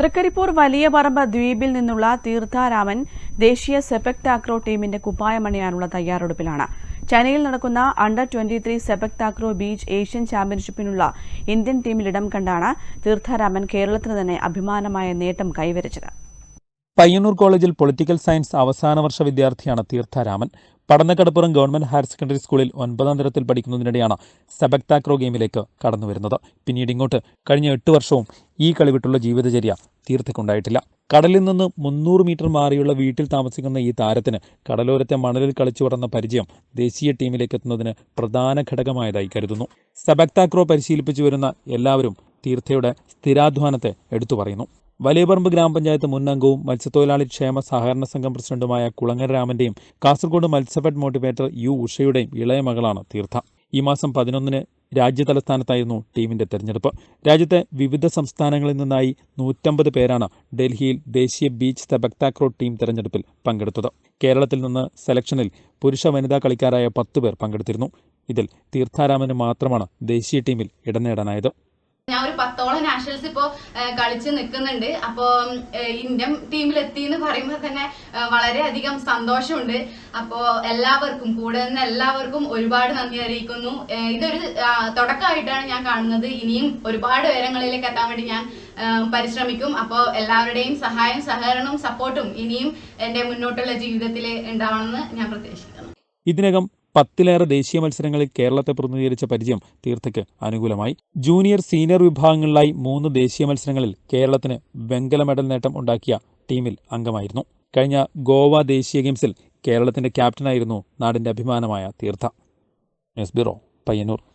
തൃക്കരിപ്പൂർ വലിയ പറമ്പ് ദ്വീപിൽ നിന്നുള്ള തീർത്ഥാരാമൻ ദേശീയ സെപക് താക്രോ ടീമിന്റെ കുപ്പായമണിയാനുള്ള തയ്യാറെടുപ്പിലാണ്. ചൈനയിൽ നടക്കുന്ന under twenty three sepak takraw beach Asian ചാമ്പ്യൻഷിപ്പിനുള്ള Indian ടീമിൽ ഇടം കണ്ടാണ് തീർത്ഥാരാമൻ കേരളത്തിന് തന്നെ അഭിമാനമായ നേട്ടം കൈവരിച്ചത്. പയ്യന്നൂർ കോളേജിൽ പൊളിറ്റിക്കൽ സയൻസ് അവസാന വർഷ വിദ്യാർത്ഥിയാണ് Theertharaman. Padannakadappuram government higher secondary സ്കൂളിൽ ഒൻപതാം തരത്തിൽ പഠിക്കുന്നതിനിടെയാണ് സെബക് താക്രോ ഗെയിമിലേക്ക് കടന്നുവരുന്നത്. പിന്നീട് ഇങ്ങോട്ട് കഴിഞ്ഞ എട്ട് വർഷവും ഈ കളി വിട്ടുള്ള ജീവിതചര്യ തീർത്ഥക്കുണ്ടായിട്ടില്ല കടലിൽ നിന്ന് മുന്നൂറ് മീറ്റർ മാറിയുള്ള വീട്ടിൽ താമസിക്കുന്ന ഈ താരത്തിന് കടലോരത്തെ മണലിൽ കളിച്ചു വളർന്ന പരിചയം ദേശീയ ടീമിലേക്ക് എത്തുന്നതിന് പ്രധാന ഘടകമായതായി കരുതുന്നു. സബക്താക്രോ പരിശീലിപ്പിച്ചു വരുന്ന എല്ലാവരും തീർത്ഥയുടെ സ്ഥിരാധ്വാനത്തെ എടുത്തു പറയുന്നു. വലിയപറമ്പ് ഗ്രാമപഞ്ചായത്ത് മുൻ അംഗവും മത്സ്യത്തൊഴിലാളി ക്ഷേമ സഹകരണ സംഘം പ്രസിഡന്റുമായ കുളങ്ങര രാമന്റെയും കാസർഗോഡ് മത്സ്യഫെഡ് മോട്ടിവേറ്റർ യു ഉഷയുടെയും ഇളയ മകളാണ് തീർത്ഥ. ഈ മാസം പതിനൊന്നിന് രാജ്യതലസ്ഥാനത്തായിരുന്നു ടീമിന്റെ തെരഞ്ഞെടുപ്പ്. രാജ്യത്തെ വിവിധ സംസ്ഥാനങ്ങളിൽ നിന്നായി നൂറ്റമ്പത് പേരാണ് ഡൽഹിയിൽ ദേശീയ ബീച്ച് തെബക്താക്രോ ടീം തെരഞ്ഞെടുപ്പിൽ പങ്കെടുത്തത്. കേരളത്തിൽ നിന്ന് സെലക്ഷനിൽ പുരുഷ വനിതാ കളിക്കാരായ പത്ത് പേർ പങ്കെടുത്തിരുന്നു. ഇതിൽ തീർത്ഥാരാമന് മാത്രമാണ് ദേശീയ ടീമിൽ ഇടം നേടാനായത്. പത്തോളം നാഷണൽസ് ഇപ്പോ കളിച്ച് നിൽക്കുന്നുണ്ട്. അപ്പോ ഇന്ത്യൻ ടീമിൽ എത്തി എന്ന് പറയുമ്പോൾ തന്നെ വളരെയധികം സന്തോഷമുണ്ട്. അപ്പോ എല്ലാവർക്കും കൂടെ നിന്ന് എല്ലാവർക്കും ഒരുപാട് നന്ദി അറിയിക്കുന്നു. ഇതൊരു തുടക്കമായിട്ടാണ് ഞാൻ കാണുന്നത്. ഇനിയും ഒരുപാട് ഉയരങ്ങളിലേക്ക് എത്താൻ വേണ്ടി ഞാൻ പരിശ്രമിക്കും. അപ്പോ എല്ലാവരുടെയും സഹായം സഹകരണവും സപ്പോർട്ടും ഇനിയും എന്റെ മുന്നോട്ടുള്ള ജീവിതത്തിൽ ഉണ്ടാവണമെന്ന് ഞാൻ പ്രതീക്ഷിക്കുന്നു. ഇതിനകം പത്തിലേറെ ദേശീയ മത്സരങ്ങളിൽ കേരളത്തെ പ്രതിനിധീകരിച്ച പരിചയം തീർത്ഥയ്ക്ക് അനുകൂലമായി. ജൂനിയർ സീനിയർ വിഭാഗങ്ങളിലായി മൂന്ന് ദേശീയ മത്സരങ്ങളിൽ കേരളത്തിന് വെങ്കല മെഡൽ നേട്ടം ഉണ്ടാക്കിയ ടീമിൽ അംഗമായിരുന്നു. കഴിഞ്ഞ ഗോവ ദേശീയ ഗെയിംസിൽ കേരളത്തിന്റെ ക്യാപ്റ്റനായിരുന്നു നാടിന്റെ അഭിമാനമായ തീർത്ഥ. News bureau Payyanur.